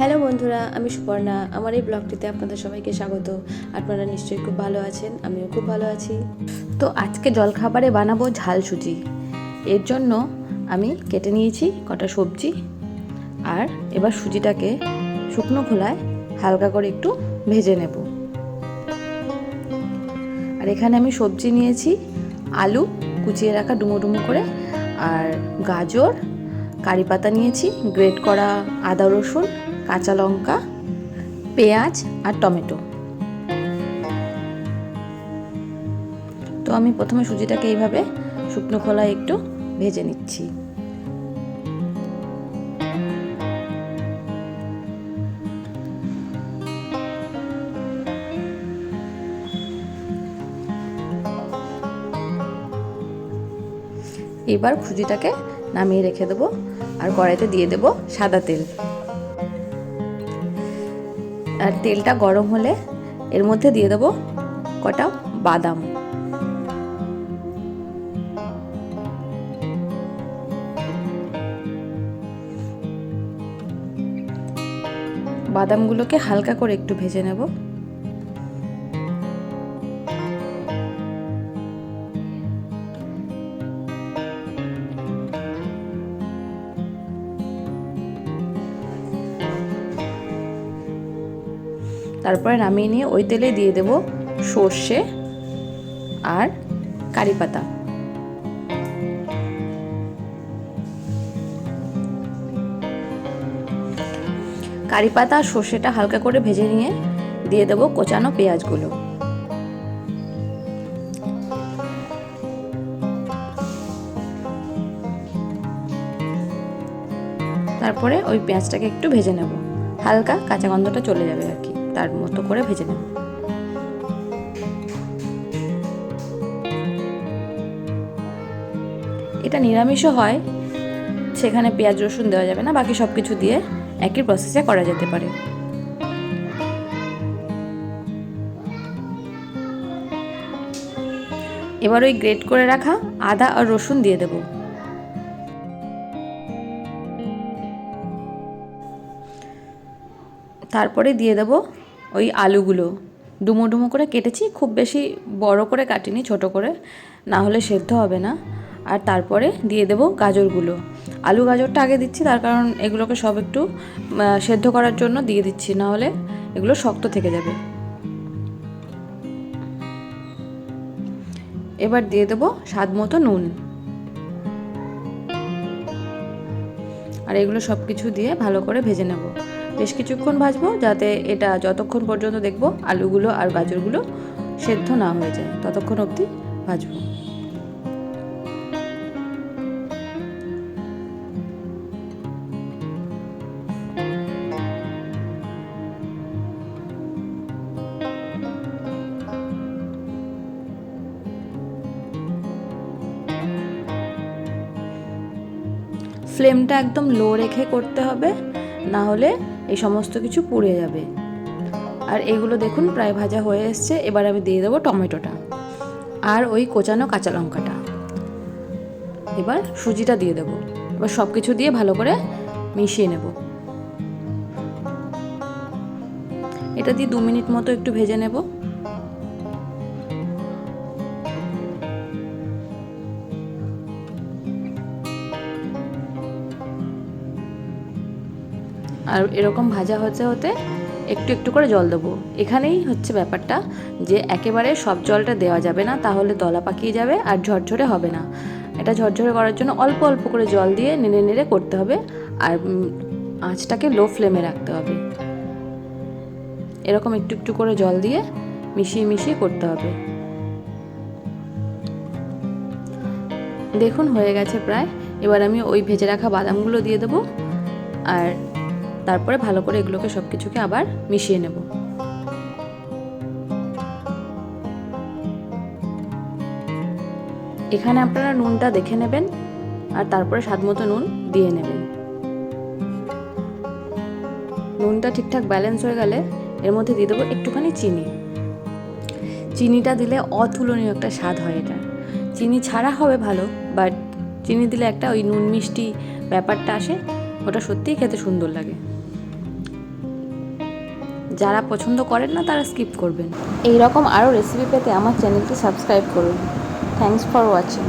Hello বন্ধুরা, আমি সুপর্ণা। আমার এই ব্লগটিতে আপনাদের সবাইকে স্বাগত। আপনারা নিশ্চয়ই খুব ভালো আছেন, আমিও খুব ভালো আছি। তো আজকে জলখাবারে বানাবো ঝাল সুজি। এর জন্য আমি কেটে নিয়েছি কটা সবজি আর এবার সুজিটাকে শুকনো খোলায় হালকা করে একটু ভেজে নেব। আর এখানে আমি সবজি নিয়েছি, আলু কুচিয়ে রাখা ডুমো ডুমো করে আর গাজর, কারি পাতা নিয়েছি, গ্রেট করা আদা রসুন কাঁচা লঙ্কা, পেঁয়াজ আর টমেটো। তো আমি প্রথমে সুজিটাকে এইভাবে শুকনো খোলায় একটু ভেজে নিচ্ছি। এবার সুজিটাকে নামিয়ে রেখে দেবো আর কড়াইতে দিয়ে দেবো সাদা তেল। আর তেলটা গরম হলে এর মধ্যে দিয়ে দেবো কটা বাদাম। বাদামগুলোকে হালকা করে একটু ভেজে নেব। তারপরে নামিয়ে নিয়ে ওই তেলে দিয়ে দেব সর্ষে আর কারি পাতা। কারি পাতা আর সর্ষেটা হালকা করে ভেজে নিয়ে দিয়ে দেবো কোচানো পেঁয়াজগুলো। তারপরে ওই পেঁয়াজটাকে একটু ভেজে নেব। হালকা কাঁচা গন্ধটা চলে যাবে আর কি। তার মতো করে ভেজে নেব। এটা নিরামিষও হয়, সেখানে পেঁয়াজ, রসুন দেওয়া যাবে না, বাকি সব কিছু দিয়ে একই প্রসেসে করা যেতে পারে। এবার ওই গ্রেট করে রাখা আদা আর রসুন দিয়ে দেব। তারপরে দিয়ে দেব ওই আলুগুলো ডুমো ডুমো করে কেটেছি, খুব বেশি বড় করে কাটিনি, ছোট করে না হলে সেদ্ধ হবে না। আর তারপরে দিয়ে দেব গাজরগুলো। আলু গাজরটা আগে দিচ্ছি, তার কারণ এগুলোকে সব একটু সেদ্ধ করার জন্য দিয়ে দিচ্ছি না হলে এগুলো শক্ত থেকে যাবে। এবার দিয়ে দেব স্বাদ মতো নুন। আর এগুলো সব কিছু দিয়ে ভালো করে ভেজে নেব। বেশ কিছুক্ষণ ভাজবো যাতে এটা যতক্ষণ পর্যন্ত দেখব আলুগুলো আর গাজরগুলো সেদ্ধ না হয়ে যায়, ততক্ষণ অবধি ভাজবো। ফ্লেমটা একদম লো রেখে করতে হবে। না হলে এই সমস্ত কিছু পুড়ে যাবে। আর এগুলো দেখুন প্রায় ভাজা হয়ে এসছে। এবার আমি দিয়ে দেবো টমেটোটা আর ওই কোচানো কাঁচা লঙ্কাটা। এবার সুজিটা দিয়ে দেবো। এবার সব কিছু দিয়ে ভালো করে মিশিয়ে নেব। এটা দিয়ে দু মিনিট মতো একটু ভেজে নেব। আর এরকম ভাজা হতে হতে একটু একটু করে জল দেবো। এখানেই হচ্ছে ব্যাপারটা যে একেবারে সব জলটা দেওয়া যাবে না, তাহলে দলা পাকিয়ে যাবে আর ঝরঝরে হবে না। এটা ঝরঝরে করার জন্য অল্প অল্প করে জল দিয়ে নেড়ে নেড়ে করতে হবে আর আঁচটাকে লো ফ্লেমে রাখতে হবে। এরকম একটু একটু করে জল দিয়ে মিশিয়ে মিশিয়ে করতে হবে। দেখুন হয়ে গেছে প্রায়। এবার আমি ওই ভেজে রাখা বাদামগুলো দিয়ে দেবো। আর তারপরে ভালো করে এগুলোকে সব কিছুকে আবার মিশিয়ে নেব। এখানে আপনারা নুনটা দেখে নেবেন আর তারপরে স্বাদ মতো নুন দিয়ে নেবেন। নুনটা ঠিকঠাক ব্যালেন্স হয়ে গেলে এর মধ্যে দিয়ে দেবো একটুখানি চিনি। চিনিটা দিলে অতুলনীয় একটা স্বাদ হয় এটা। চিনি ছাড়া হবে ভালো, বাট চিনি দিলে একটা ওই নুন মিষ্টি ব্যাপারটা আসে, ওটা সত্যিই খেতে সুন্দর লাগে। যারা পছন্দ করেন না, তারা স্কিপ করবেন। এই রকম আরও রেসিপি পেতে আমার চ্যানেলটি সাবস্ক্রাইব করুন। Thanks for watching